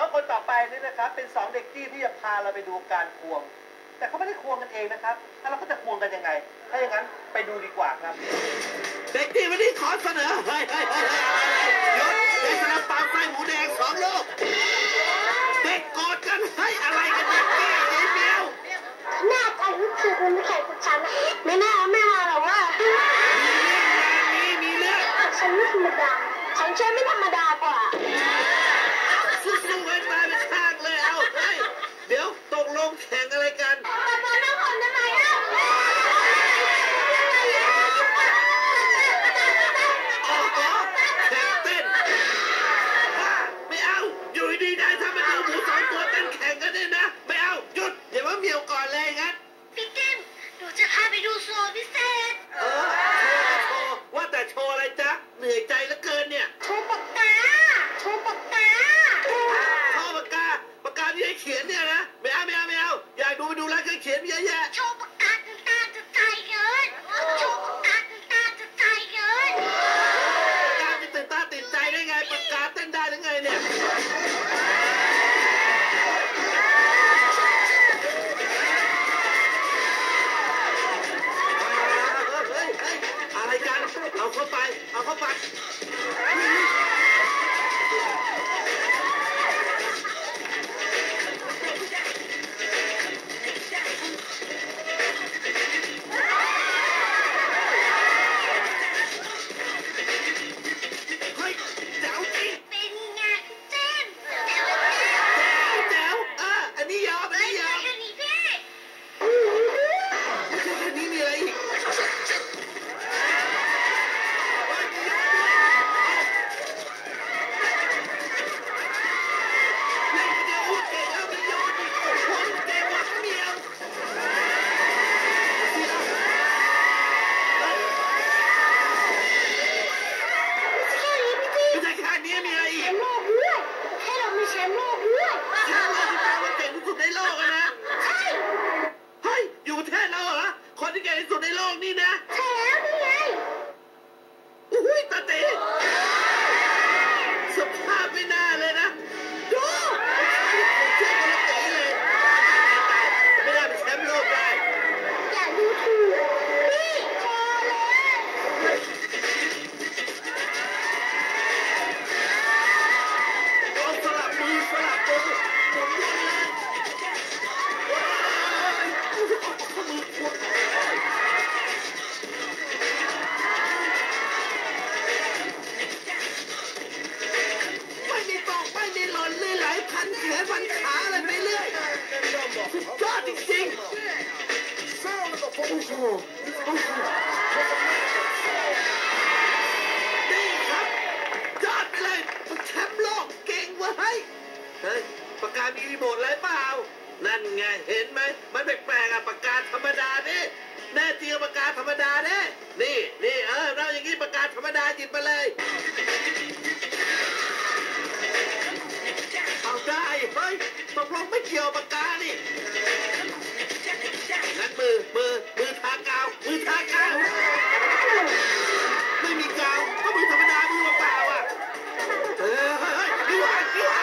แล้วคนต่อไปนี่นะครับเป็นสองเด็กจี้ที่จะพาเราไปดูการควง แต่เขาไม่ได้ควงกันเองนะครับแล้วเราก็จะควงกันยังไง ถ้าอย่างนั้นไปดูดีกว่าครับ เด็กที่วันนี้ขอเสนอเฮ้ยเฮ้ยเฮ้ยเฮ้ยเด็กสลับปลาไฟหมูแดงสองลูกเด็กกอดกันให้อะไรกันเนี่ยแก้ยายเมียวแน่ใจว่าคือคุณแข่งกับฉันไม่น่าไม่มาหรอกว่ามีมีเรื่องฉันไม่ธรรมดาฉันเชื่อไม่ธรรมดากว่า งแข่งอะไรกันแต่ตอนนั้นคนทำไมอะอ๋อแข่งเต้นบ้าไม่เอา อยู่ดีๆได้ถ้ามาดูหมูสองตัวเต้นแข่งกันเนี่ยนะ ไม่เอา หยุด เดี๋ยวว่าเมียวก่อนเลยงั้น พี่ติ้มหนูจะพาไปดูโซนพิเศษ เออโชว์โชว์ว่าแต่โชว์อะไรจ๊ะ เหนื่อยใจเหลือเกินเนี่ย ไปดูร้ โลกนี่นะ ใช่ นี่ครับยอดไปเลยแชมป์โลกเก่งเว้ยเฮ้ยปากกามีรีโมทอะไรเปล่า นั่นไงเห็นไหมมันแปลกๆอะปากกาธรรมดานี่แน่จริงปากกาธรรมดาเนี่ยนี่นี่เออเราอย่างนี้ปากกาธรรมดาหยิบมาเลย my feet.